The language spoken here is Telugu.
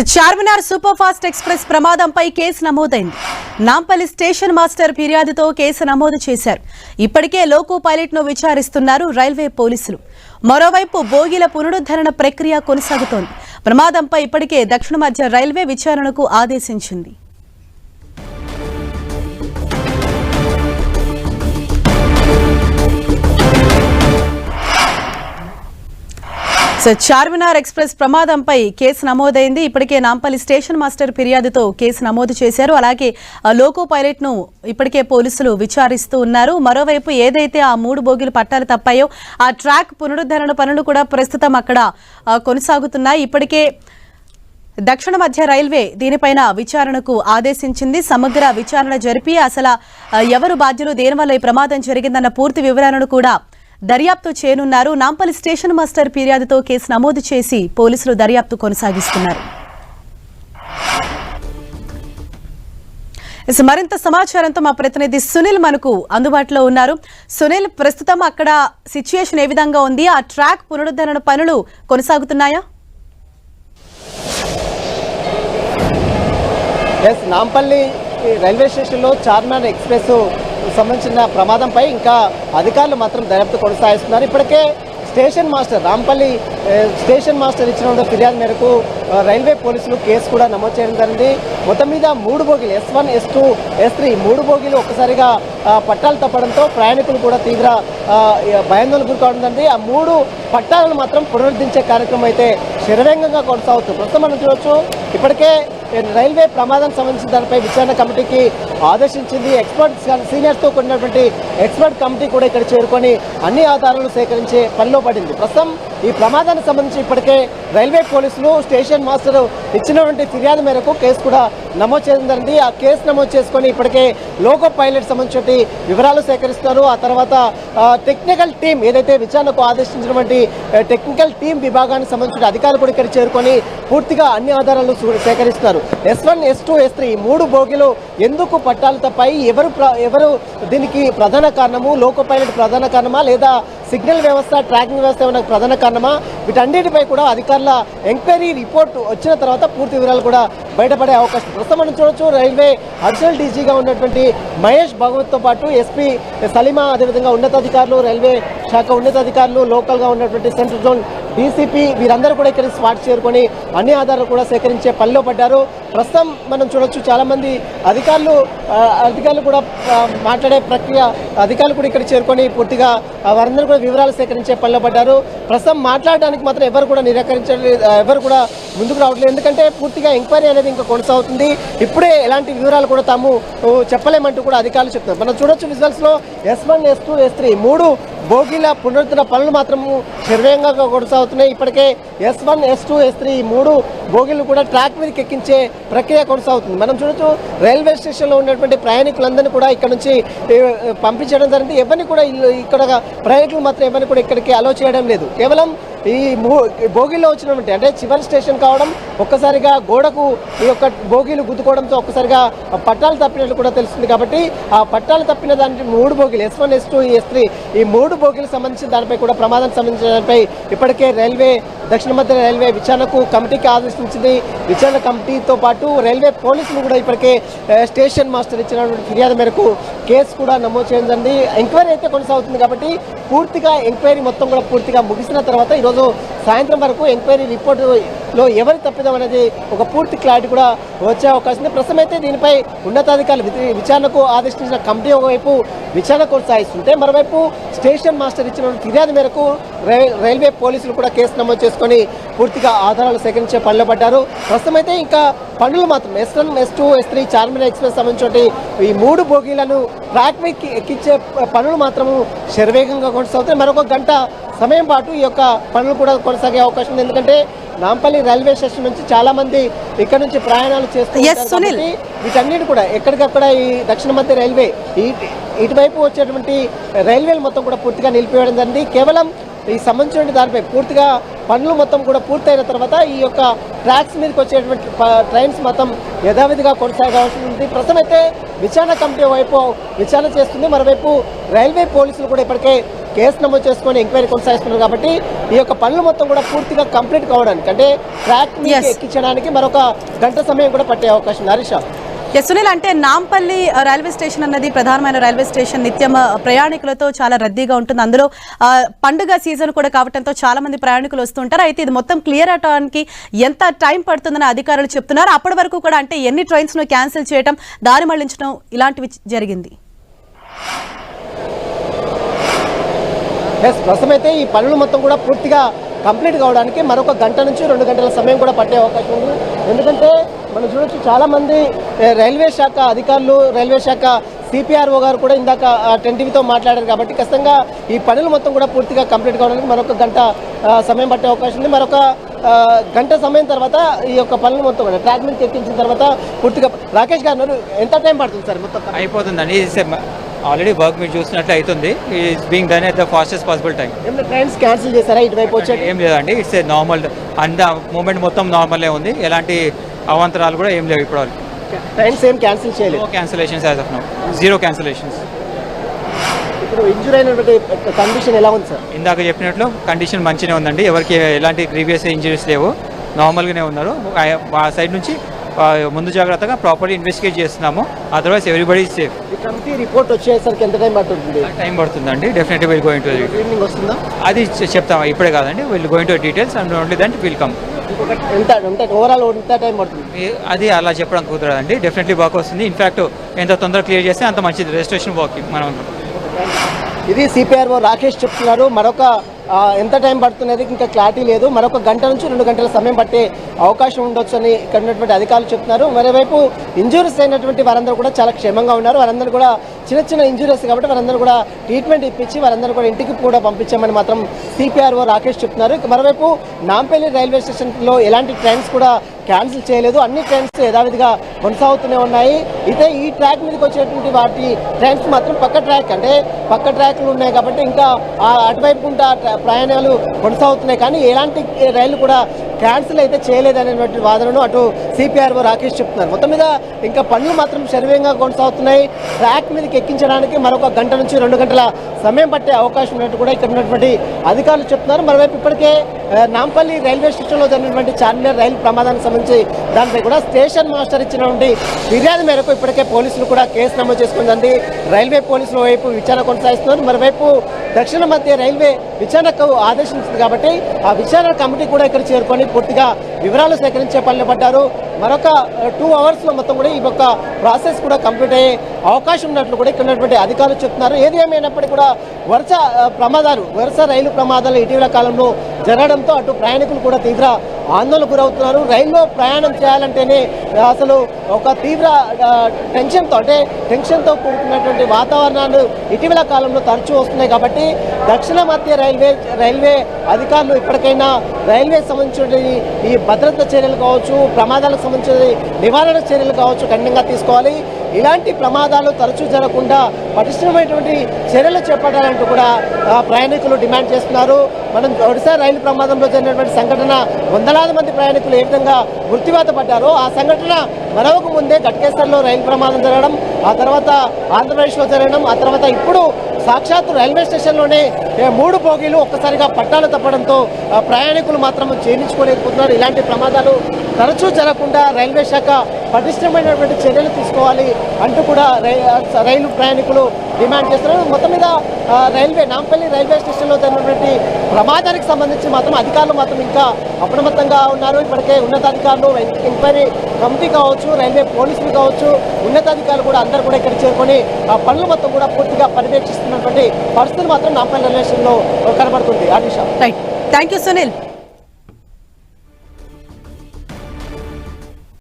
చార్మినార్ సూపర్ ఫాస్ట్ ఎక్స్ప్రెస్ ప్రమాదంపై కేసు నమోదైంది. నాంపల్లి స్టేషన్ మాస్టర్ ఫిర్యాదుతో కేసు నమోదు చేశారు. ఇప్పటికే లోకో పైలట్ను విచారిస్తున్నారు రైల్వే పోలీసులు. మరోవైపు బోగిల పునరుద్ధరణ ప్రక్రియ కొనసాగుతోంది. ప్రమాదంపై ఇప్పటికే దక్షిణ మధ్య రైల్వే విచారణకు ఆదేశించింది. సో చార్మినార్ ఎక్స్ప్రెస్ ప్రమాదంపై కేసు నమోదైంది. ఇప్పటికే నాంపల్లి స్టేషన్ మాస్టర్ ఫిర్యాదుతో కేసు నమోదు చేశారు. అలాగే లోకో పైలట్ను ఇప్పటికే పోలీసులు విచారిస్తూ ఉన్నారు. మరోవైపు ఏదైతే ఆ మూడు బోగిలు పట్టాలు తప్పాయో ఆ ట్రాక్ పునరుద్ధరణ పనులు కూడా ప్రస్తుతం అక్కడ కొనసాగుతున్నాయి. ఇప్పటికే దక్షిణ మధ్య రైల్వే దీనిపైన విచారణకు ఆదేశించింది. సమగ్ర విచారణ జరిపి అసలు ఎవరు బాధ్యులు దేనివల్ల ఈ ప్రమాదం జరిగిందన్న పూర్తి వివరాలను కూడా దర్యాప్తు చేయనున్నారు. నాంపల్లి స్టేషన్ మాస్టర్ ఫిర్యాదుతో కేసు నమోదు చేసి పోలీసులు దర్యాప్తు కొనసాగిస్తున్నారు. మరింత సమాచారంతో మా ప్రతినిధి సునీల్ మనకు అందుబాటులో ఉన్నారు. సునీల్ ప్రస్తుతం అక్కడ సిచ్యుయేషన్ ఏ విధంగా ఉంది? ఆ ట్రాక్ పునరుద్ధరణ పనులు కొనసాగుతున్నాయా? ఎస్ నాంపల్లి రైల్వే స్టేషన్లో చార్మినార్ ఎక్స్ప్రెస్ సంబంధించిన ప్రమాదంపై ఇంకా అధికారులు మాత్రం దర్యాప్తు కొనసాగిస్తున్నారు. ఇప్పటికే station master Nampally station master ఇచ్చిన ఫిర్యాదు మేరకు రైల్వే పోలీసులు కేసు కూడా నమోదు చేయడం జరిగింది. మొత్తం మీద మూడు బోగీలు S one S two S three మూడు బోగీలు ఒక్కసారిగా పట్టాలు తప్పడంతో ప్రయాణికులు కూడా తీవ్ర భయాందోళన గురికావడం జరిగింది. ఆ మూడు పట్టాలను మాత్రం పునరుద్ధరించే కార్యక్రమం అయితే శరవేగంగా కొనసాగుతుంది. ప్రస్తుతం మనం చూడవచ్చు ఇప్పటికే రైల్వే ప్రమాదం సంబంధించిన దానిపై విచారణ కమిటీకి ఆదేశించింది. ఎక్స్పర్ట్ సీనియర్స్తో కూడినటువంటి ఎక్స్పర్ట్ కమిటీ కూడా ఇక్కడ చేరుకొని అన్ని ఆధారాలు సేకరించే పనిలో పడింది. ప్రస్తుతం ఈ ప్రమాదానికి సంబంధించి ఇప్పటికే రైల్వే పోలీసులు స్టేషన్ మాస్టర్ ఇచ్చినటువంటి ఫిర్యాదు మేరకు కేసు కూడా నమోదు చేయడం జరిగింది. ఆ కేసు నమోదు చేసుకొని ఇప్పటికే లోకో పైలట్ సంబంధించి వివరాలు సేకరిస్తారు. ఆ తర్వాత టెక్నికల్ టీం ఏదైతే విచారణకు ఆదేశించినటువంటి టెక్నికల్ టీం విభాగానికి సంబంధించిన అధికారులు కూడా ఇక్కడ చేరుకొని పూర్తిగా అన్ని ఆధారాలు సేకరిస్తారు. S one S two S three మూడు బోగిలు ఎందుకు పట్టాలు తప్పాయి ఎవరు ప్ర- ఎవరు దీనికి ప్రధాన కారణము? లోకో పైలట్ ప్రధాన కారణమా? లేదా సిగ్నల్ వ్యవస్థ ట్రాకింగ్ వ్యవస్థ ఏమైనా ప్రధాన కారణమా? వీటన్నిటిపై కూడా అధికారుల ఎంక్వైరీ రిపోర్ట్ వచ్చిన తర్వాత పూర్తి వివరాలు కూడా బయటపడే అవకాశం ప్రస్తుతం మనం చూడొచ్చు రైల్వే అడిషనల్ డీజీగా ఉన్నటువంటి మహేష్ భగవత్తో పాటు ఎస్పీ సలీమా అదేవిధంగా ఉన్నతాధికారులు రైల్వే శాఖ ఉన్నతాధికారులు లోకల్గా ఉన్నటువంటి సెంట్రల్ జోన్ డీసీపీ వీరందరూ కూడా ఇక్కడ స్పాట్ చేరుకొని అన్ని ఆధారాలు కూడా సేకరించే పనిలో పడ్డారు. ప్రస్తుతం మనం చూడొచ్చు చాలామంది అధికారులు అధికారులు కూడా మాట్లాడే ప్రక్రియ అధికారులు కూడా ఇక్కడ చేరుకొని పూర్తిగా వారందరూ కూడా వివరాలు సేకరించే పనిలో పడ్డారు. ప్రస్తుతం మాట్లాడడానికి మాత్రం ఎవరు కూడా నిరాకరించలేదు ఎవరు కూడా ముందుకు రావట్లేదు. ఎందుకంటే పూర్తిగా ఎంక్వైరీ అనేది ఇంకా కొనసాగుతుంది. ఇప్పుడే ఎలాంటి వివరాలు కూడా తాము చెప్పలేమంటూ కూడా అధికారులు చెప్తున్నారు. మనం చూడొచ్చు విజువల్స్లో S one S two S three మూడు బోగీల పునరుద్ధరణ పనులు మాత్రము శరవేగంగా కొనసాగుతున్నాయి ఇప్పటికే S one S two S three మూడు బోగీలు కూడా ట్రాక్ మీదకి ఎక్కించే ప్రక్రియ కొనసాగుతుంది. మనం చూడొచ్చు రైల్వే స్టేషన్లో ఉన్నటువంటి ప్రయాణికులందరినీ కూడా ఇక్కడ నుంచి పంపించడం జరిగింది. ఎవరిని కూడా ఇక్కడ ప్రయాణికులు మాత్రం ఎవరిని కూడా ఇక్కడికి అలో చేయడం లేదు. కేవలం ఈ మూ- బోగీలో వచ్చినటువంటి అంటే చివరి స్టేషన్ కావడం ఒక్కసారిగా గోడకు ఈ యొక్క బోగీలు గుద్దుకోవడంతో ఒక్కసారిగా పట్టాలు తప్పినట్లు కూడా తెలుస్తుంది కాబట్టి ఆ పట్టాలు తప్పిన దానికి మూడు భోగిలు S one S two S three ఈ మూడు బోగీలకు సంబంధించిన దానిపై కూడా ప్రమాదం సంబంధించిన దానిపై ఇప్పటికే రైల్వే దక్షిణ మధ్య రైల్వే విచారణకు కమిటీకి ఆదేశించింది. విచారణ కమిటీతో పాటు రైల్వే పోలీసులు కూడా ఇప్పటికే స్టేషన్ మాస్టర్ ఇచ్చినటువంటి ఫిర్యాదు మేరకు కేసు కూడా నమోదు చేయడం జరిగింది. ఎంక్వైరీ అయితే కొనసాగుతుంది కాబట్టి పూర్తిగా ఎంక్వైరీ మొత్తం కూడా పూర్తిగా ముగిసిన తర్వాత ఈరోజు సాయంత్రం వరకు ఎంక్వైరీ రిపోర్టులో ఎవరి తప్పిదం అనేది ఒక పూర్తి క్లారిటీ కూడా వచ్చే అవకాశం ఉంది. ప్రస్తుతం అయితే దీనిపై ఉన్నతాధికారులు విచారణకు ఆదేశించిన కమిటీ ఒకవైపు విచారణ కొనసాగిస్తుంటే మరోవైపు స్టేషన్ మాస్టర్ ఇచ్చిన ఫిర్యాదు మేరకు రైల్- రైల్వే పోలీసులు కూడా కేసు నమోదు చేసుకొని పూర్తిగా ఆధారాలు సేకరించే పనిలో పడ్డారు. ప్రస్తుతం అయితే ఇంకా పనులు మాత్రం S one S two S three Charminar express సంబంధించి ఈ మూడు బోగీలను ట్రాక్ మీద ఎక్కించే పనులు మాత్రము శరవేగంగా కొనసాగుతాయి మరొక గంట సమయం పాటు ఈ యొక్క పనులు కూడా కొనసాగే అవకాశం ఉంది. ఎందుకంటే నాంపల్లి రైల్వే స్టేషన్ నుంచి చాలా మంది ఇక్కడ నుంచి ప్రయాణాలు చేస్తూ వీటన్నిటి కూడా ఎక్కడికక్కడ ఈ దక్షిణ మధ్య రైల్వే ఇటువైపు వచ్చేటువంటి రైల్వేలు మొత్తం కూడా పూర్తిగా నిలిపివేయడం జరిగింది. కేవలం ఈ సంబంధించిన దానిపై పూర్తిగా పనులు మొత్తం కూడా పూర్తయిన తర్వాత ఈ యొక్క ట్రాక్స్ మీదకి వచ్చేటువంటి ట్రైన్స్ మొత్తం యథావిధిగా కొనసాగాల్సి ఉంది. ప్రస్తుతం అయితే విచారణ కమిటీ వైపు విచారణ చేస్తుంది. మరోవైపు రైల్వే పోలీసులు కూడా ఇప్పటికే కేసు నమోదు చేసుకొని ఎంక్వైరీ కొనసాగిస్తున్నారు కాబట్టి ఈ యొక్క పనులు మొత్తం కూడా పూర్తిగా కంప్లీట్ కావడానికి అంటే ట్రాక్. ఎక్కించడానికి మరొక గంట సమయం కూడా పట్టే అవకాశం ఉంది. హరీష సునీల్ అంటే నాంపల్లి రైల్వే స్టేషన్ అన్నది ప్రధానమైన రైల్వే స్టేషన్. నిత్యం ప్రయాణికులతో చాలా రద్దీగా ఉంటుంది. అందులో పండుగ సీజన్ కూడా కావడంతో చాలా మంది ప్రయాణికులు వస్తుంటారు అయితే ఇది మొత్తం క్లియర్ అవడానికి ఎంత టైం పడుతుందని అధికారులు చెప్తున్నారు. అప్పటి వరకు కూడా అంటే ఎన్ని ట్రైన్స్ను క్యాన్సిల్ చేయడం దారి మళ్ళించడం ఇలాంటివి జరిగింది. ఎస్ ప్రస్తుతం అయితే ఈ పనులు మొత్తం కూడా పూర్తిగా కంప్లీట్ కావడానికి మరొక గంట నుంచి రెండు గంటల సమయం కూడా పట్టే అవకాశం ఉంది. ఎందుకంటే మనం చూడొచ్చు చాలామంది రైల్వే శాఖ అధికారులు రైల్వే శాఖ సిపిఆర్ఓ గారు కూడా ఇందాక టెన్ టీవీతో మాట్లాడారు కాబట్టి ఖచ్చితంగా ఈ పనులు మొత్తం కూడా పూర్తిగా కంప్లీట్ కావడానికి మరొక గంట సమయం పట్టే అవకాశం ఉంది. మరొక గంట సమయం తర్వాత ఈ యొక్క పనులు మొత్తం కూడా ట్రాక్ మీద ఎక్కించిన తర్వాత పూర్తిగా రాకేష్ గారు ఎంత టైం పడుతుంది సార్ మొత్తం? అయిపోతుందండి ఆల్రెడీ వర్క్ మీరు చూసినట్లు అవుతుంది. Is being done at the fastest possible time trains cancel చేశారా? ఇటువైపు వచ్చే ఏం లేదండి. ఇట్స్ ఏ నార్మల్ అంత మూమెంట్ మొత్తం నార్మలే ఉంది. ఎలాంటి అవాంతరాలు కూడా ఏం లేవు ఇప్పుడు ట్రైన్స్ ఏం క్యాన్సిల్ చేయలేదు? No cancellations as of no zero cancellations ఇప్పుడు ఇంజూర్ అయినటువంటి కండిషన్ ఎలా ఉంది సార్ ఇందాక చెప్పినట్లు కండిషన్ మంచిగా ఉందండి. ఎవరికి ఎలాంటి ప్రీవియస్ ఇంజరీస్ లేవు. నార్మల్గానే ఉన్నారు. ఆ- ఆ సైడ్ నుంచి ముందు జాగ్రత్తగా ప్రాపర్లీ ఇన్వెస్టిగేట్ చేస్తున్నాము. Otherwise everybody safe committee report వచ్చేసరికి ఎంత టైం పడుతుంది? టైం పడుతుందండి. Definitely will going to evening వస్తుందా? అది చెప్తాం. ఇప్పుడే కాదండి. Will going to details and only then will come ఎంత ఎంత ఓవరాల్ ఎంత టైం పడుతుంది? అది అలా చెప్పడం కుదరదండి. డెఫినెట్లీ వర్క్ వస్తుంది. ఇన్ఫాక్ట్ ఎంత తొందరగా క్లియర్ చేస్తే అంత మంచిది. రిజిస్ట్రేషన్ వర్క్ మనం ఇది సిపిఆర్ఓ రాకేష్ చెప్తున్నారు. మరొక ఎంత టైం పడుతున్నది? ఇంకా క్లారిటీ లేదు. మరొక గంట నుంచి రెండు గంటల సమయం పట్టే అవకాశం ఉండొచ్చు అని ఇక్కడ ఉన్నటువంటి అధికారులు చెప్తున్నారు. మరోవైపు ఇంజూరీస్ అయినటువంటి వారందరూ కూడా చాలా క్షేమంగా ఉన్నారు. వారందరూ కూడా చిన్న చిన్న ఇంజురీస్ కాబట్టి వారందరూ కూడా ట్రీట్మెంట్ ఇప్పించి వారందరూ కూడా ఇంటికి కూడా పంపించామని మాత్రం సిపిఆర్ఓ రాకేష్ చెప్తున్నారు. మరోవైపు నాంపల్లి రైల్వే స్టేషన్లో ఎలాంటి ట్రైన్స్ కూడా క్యాన్సిల్ చేయలేదు. అన్ని ట్రైన్స్ యథావిధిగా కొనసాగుతూనే ఉన్నాయి. అయితే ఈ ట్రాక్ మీదకి వచ్చేటువంటి వాటి ట్రైన్స్ మాత్రం పక్క ట్రాక్ అంటే పక్క ట్రాక్లు ఉన్నాయి కాబట్టి ఇంకా అటువైపు గుండా ప్రయాణాలు కొనసాగుతున్నాయి. కానీ ఎలాంటి రైళ్ళు కూడా క్యాన్సిల్ అయితే చేయలేదనేటువంటి వాదనను అటు సిపిఆర్ఓ రాకేష్ చెప్తున్నారు. మొత్తం మీద ఇంకా పనులు మాత్రం శరీరంగా కొనసాగుతున్నాయి. ట్రాక్ మీదకి ఎక్కించడానికి మరొక గంట నుంచి రెండు గంటల సమయం పట్టే అవకాశం ఉన్నట్టు కూడా ఇక్కడ ఉన్నటువంటి అధికారులు చెప్తున్నారు. మరోవైపు ఇప్పటికే నాంపల్లి రైల్వే స్టేషన్లో జరిగినటువంటి చార్మినార్ రైలు ప్రమాదానికి సంబంధించి దానిపై కూడా స్టేషన్ మాస్టర్ ఇచ్చినటువంటి ఫిర్యాదు మేరకు ఇప్పటికే పోలీసులు కూడా కేసు నమోదు చేసుకుందండి. రైల్వే పోలీసుల వైపు విచారణ కొనసాగిస్తున్నారు. మరోవైపు దక్షిణ మధ్య రైల్వే విచారణకు ఆదేశించింది కాబట్టి ఆ విచారణ కమిటీ కూడా ఇక్కడ చేరుకొని పూర్తిగా వివరాలు సేకరించే పనిలో పడ్డారు. మరొక టూ అవర్స్లో మొత్తం కూడా ఈ యొక్క ప్రాసెస్ కూడా కంప్లీట్ అయ్యే అవకాశం ఉన్నట్లు కూడా ఇక్కడ ఉన్నటువంటి అధికారులు చెప్తున్నారు. ఏది ఏమైనప్పటికీ కూడా వరుస ప్రమాదాలు వరుస రైలు ప్రమాదాలు ఇటీవల కాలంలో జరగడంతో అటు ప్రయాణికులు కూడా తీవ్ర ఆందోళనకు గురవుతున్నారు. రైల్లో ప్రయాణం చేయాలంటేనే అసలు ఒక తీవ్ర టెన్షన్తో అంటే టెన్షన్తో కూడుకున్నటువంటి వాతావరణాలు ఇటీవల కాలంలో తరచూ వస్తున్నాయి కాబట్టి దక్షిణ మధ్య రైల్వే రైల్వే అధికారులు ఇప్పటికైనా రైల్వే సంబంధించిన ఈ- భద్రత చర్యలు కావచ్చు ప్రమాదాలకు సంబంధించిన నివారణ చర్యలు కావచ్చు కఠినంగా తీసుకోవాలి. ఇలాంటి ప్రమాదాలు తరచూ జరగకుండా పటిష్టమైనటువంటి చర్యలు చేపట్టాలంటూ కూడా ప్రయాణికులు డిమాండ్ చేస్తున్నారు. మనం ఒడిశా రైలు ప్రమాదంలో జరిగినటువంటి సంఘటన వందలాది మంది ప్రయాణికులు ఏ విధంగా మృత్యువాత పడ్డారో ఆ సంఘటన మరొక ముందే గట్కేశ్వర్లో రైలు ప్రమాదం జరగడం ఆ తర్వాత ఆంధ్రప్రదేశ్లో జరగడం ఆ తర్వాత ఇప్పుడు సాక్షాత్తు రైల్వే స్టేషన్లోనే మూడు బోగీలు ఒక్కసారిగా పట్టాలు తప్పడంతో ప్రయాణికులు మాత్రం చేయించుకోలేకపోతున్నారు ఇలాంటి ప్రమాదాలు తరచూ జరగకుండా రైల్వే శాఖ పటిష్టమైనటువంటి చర్యలు తీసుకోవాలి అంటూ కూడా రైలు ప్రయాణికులు డిమాండ్ చేస్తున్నారు. మొత్తం మీద రైల్వే నాంపల్లి రైల్వే స్టేషన్లో జరిగినటువంటి ప్రమాదానికి సంబంధించి మాత్రం అధికారులు మాత్రం ఇంకా అప్రమత్తంగా ఉన్నారు. ఇప్పటికే ఉన్నతాధికారులు ఎంక్వైరీ కమిటీ కావచ్చు రైల్వే పోలీసులు కావచ్చు ఉన్నతాధికారులు కూడా అందరూ కూడా ఇక్కడ చేరుకొని ఆ పనులు మొత్తం కూడా పూర్తిగా పర్యవేక్షిస్తున్నటువంటి పరిస్థితులు మాత్రం నాంపల్లి రైల్వే స్టేషన్లో కనబడుతుంది. ఆదిషా రైట్ థ్యాంక్ యూ సునీల్